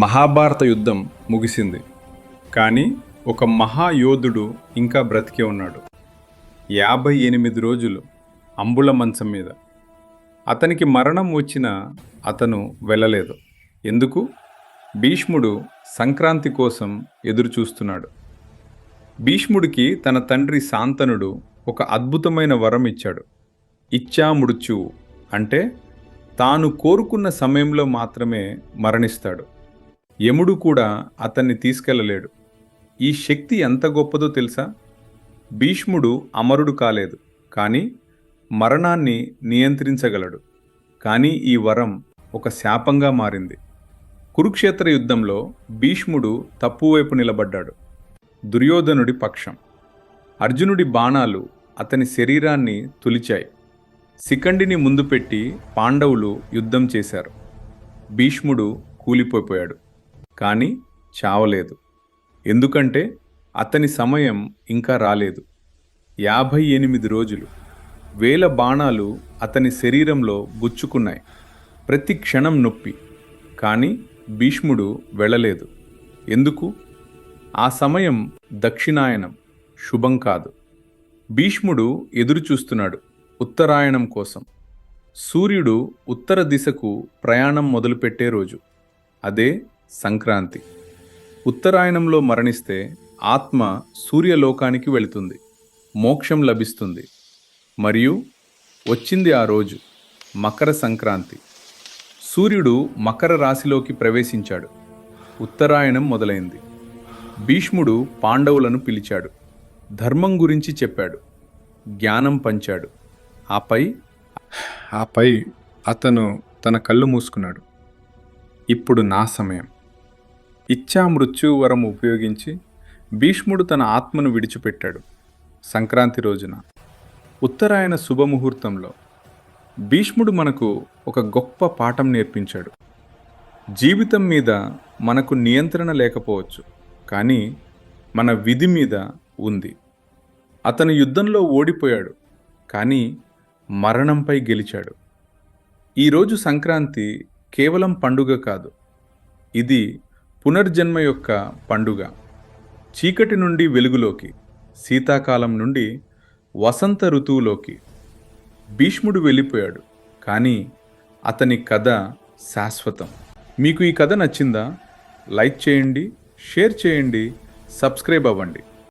మహాభారత యుద్ధం ముగిసింది. కానీ ఒక మహాయోధుడు ఇంకా బ్రతికే ఉన్నాడు. యాభై ఎనిమిది రోజులు అంబుల మంచం మీద. అతనికి మరణం వచ్చినా అతను వెళ్ళలేదు. ఎందుకు? భీష్ముడు సంక్రాంతి కోసం ఎదురు చూస్తున్నాడు భీష్ముడికి తన తండ్రి శాంతనుడు ఒక అద్భుతమైన వరం ఇచ్చాడు. ఇచ్చా మృత్యువు అంటే తాను కోరుకున్న సమయంలో మాత్రమే మరణిస్తాడు. యముడు కూడా అతన్ని తీసుకెళ్ళలేడు ఈ శక్తి ఎంత గొప్పదో తెలుసా? భీష్ముడు అమరుడు కాలేదు కానీ మరణాన్ని నియంత్రించగలడు. కానీ ఈ వరం ఒక శాపంగా మారింది. కురుక్షేత్ర యుద్ధంలో భీష్ముడు తప్పువైపు నిలబడ్డాడు. దుర్యోధనుడి పక్షం. అర్జునుడి బాణాలు అతని శరీరాన్ని తులిచాయి. శిఖండిని ముందు పెట్టి పాండవులు యుద్ధం చేశారు. భీష్ముడు కూలిపోయాడు కానీ చావలేదు. ఎందుకంటే అతని సమయం ఇంకా రాలేదు. యాభై ఎనిమిది రోజులు. వేల బాణాలు అతని శరీరంలో గుచ్చుకున్నాయి. ప్రతి క్షణం నొప్పి. కానీ భీష్ముడు వెళ్ళలేదు. ఎందుకు? ఆ సమయం దక్షిణాయనం. శుభం కాదు. భీష్ముడు ఎదురుచూస్తున్నాడు ఉత్తరాయణం కోసం. సూర్యుడు ఉత్తర దిశకు ప్రయాణం మొదలుపెట్టే రోజు. అదే సంక్రాంతి. ఉత్తరాయణంలో మరణిస్తే ఆత్మ సూర్యలోకానికి వెళుతుంది. మోక్షం లభిస్తుంది. మరియు వచ్చింది ఆ రోజు మకర సంక్రాంతి. సూర్యుడు మకర రాశిలోకి ప్రవేశించాడు. ఉత్తరాయణం మొదలైంది. భీష్ముడు పాండవులను పిలిచాడు. ధర్మం గురించి చెప్పాడు. జ్ఞానం పంచాడు. ఆపై ఆపై అతను తన కళ్ళు మూసుకున్నాడు. ఇప్పుడు నా సమయం. ఇచ్చా మృత్యు వరం ఉపయోగించి భీష్ముడు తన ఆత్మను విడిచిపెట్టాడు. సంక్రాంతి రోజున. ఉత్తరాయణ శుభముహూర్తంలో భీష్ముడు మనకు ఒక గొప్ప పాఠం నేర్పించాడు. జీవితం మీద మనకు నియంత్రణ లేకపోవచ్చు కానీ మన విధి మీద ఉంది. అతను యుద్ధంలో ఓడిపోయాడు కానీ మరణంపై గెలిచాడు. ఈరోజు సంక్రాంతి కేవలం పండుగ కాదు ఇది పునర్జన్మ యొక్క పండుగ. చీకటి నుండి వెలుగులోకి శీతాకాలం నుండి వసంత ఋతువులోకి. భీష్ముడు వెళ్ళిపోయాడు కానీ అతని కథ శాశ్వతం. మీకు ఈ కథ నచ్చిందా? లైక్ చేయండి షేర్ చేయండి సబ్స్క్రైబ్ అవ్వండి.